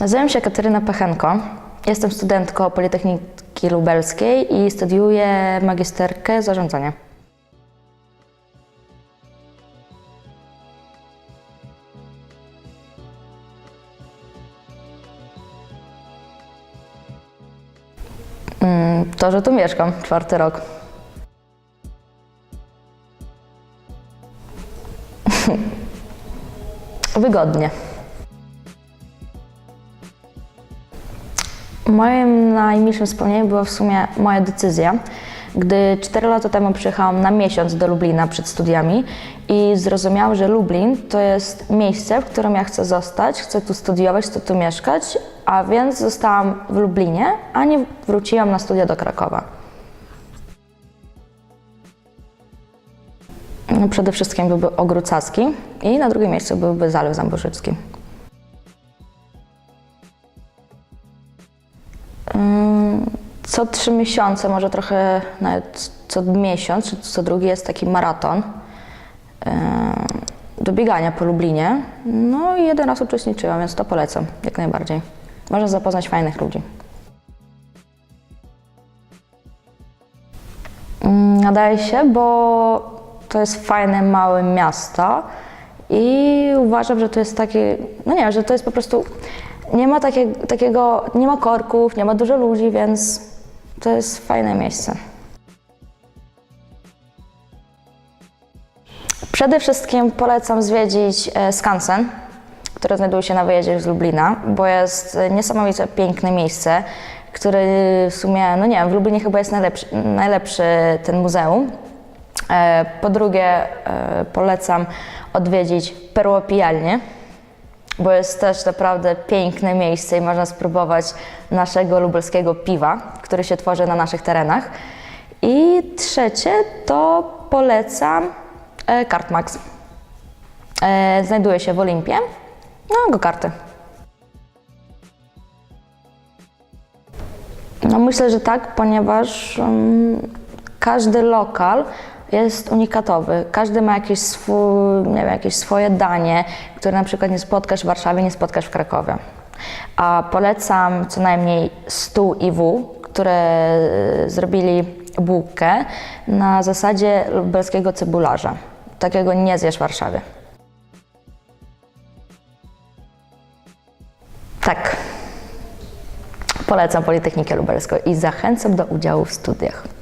Nazywam się Kateryna Pachenko. Jestem studentką Politechniki Lubelskiej i studiuję magisterkę zarządzania. Mm, To, że tu mieszkam, czwarty rok. Wygodnie. Moim najmilszym wspomnieniem była w sumie moja decyzja, gdy 4 lata temu przyjechałam na miesiąc do Lublina przed studiami i zrozumiałam, że Lublin to jest miejsce, w którym ja chcę zostać, chcę tu studiować, chcę tu mieszkać, a więc zostałam w Lublinie, a nie wróciłam na studia do Krakowa. Przede wszystkim byłby Ogród Saski i na drugim miejscu byłby Zalew Zamborzycki. Co trzy miesiące, może trochę nawet co miesiąc, czy co drugi jest taki maraton do biegania po Lublinie. No i jeden raz uczestniczyłam, więc to polecam jak najbardziej. Można zapoznać fajnych ludzi. Mm, Nadaje się, bo to jest fajne, małe miasto i uważam, że to jest takie, no nie wiem, że to jest po prostu, nie ma takie, takiego, nie ma korków, nie ma dużo ludzi, więc to jest fajne miejsce. Przede wszystkim polecam zwiedzić e, Skansen, który znajduje się na wyjeździe z Lublina, bo jest e, niesamowicie piękne miejsce, które w sumie, no nie wiem, w Lublinie chyba jest najlepszy, najlepszy ten muzeum. E, Po drugie, e, polecam odwiedzić Perłopijalnię, bo jest też naprawdę piękne miejsce i można spróbować naszego lubelskiego piwa, które się tworzy na naszych terenach. I trzecie, to polecam e, Kartmax. E, Znajduje się w Olimpie. No, go karty. No myślę, że tak, ponieważ mm, każdy lokal jest unikatowy. Każdy ma jakieś, swój, nie wiem, jakieś swoje danie, które na przykład nie spotkasz w Warszawie, nie spotkasz w Krakowie. A polecam co najmniej stół i wół, które e, zrobili bułkę na zasadzie lubelskiego cebularza. Takiego nie zjesz w Warszawie. Tak. Polecam Politechnikę Lubelską i zachęcam do udziału w studiach.